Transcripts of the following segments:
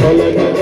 Hallelujah.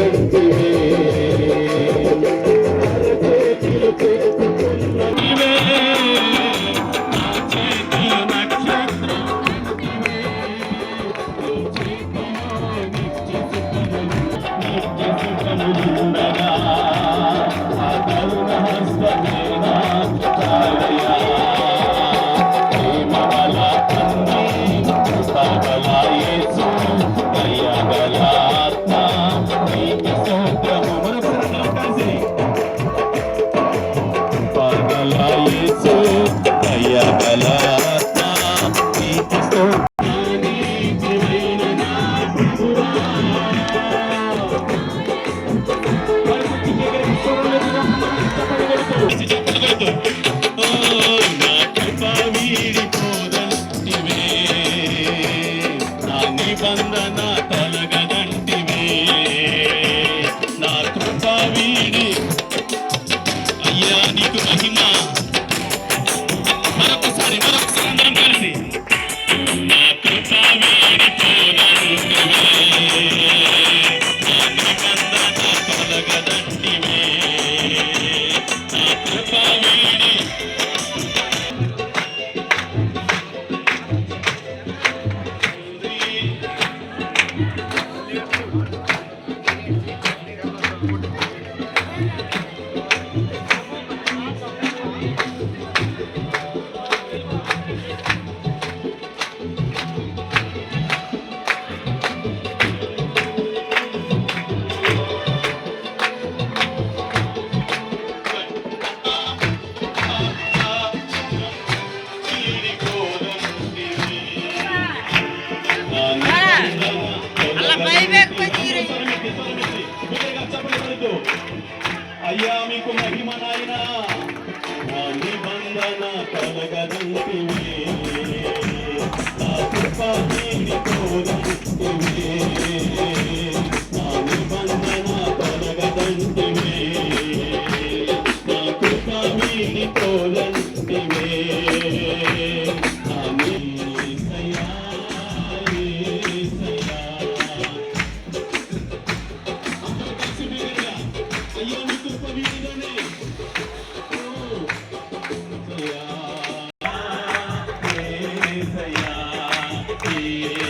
మహిమ మరొకసారి మరొకసారి అందరం కలిసి నా కృప వీడితో Thank you. Yeah.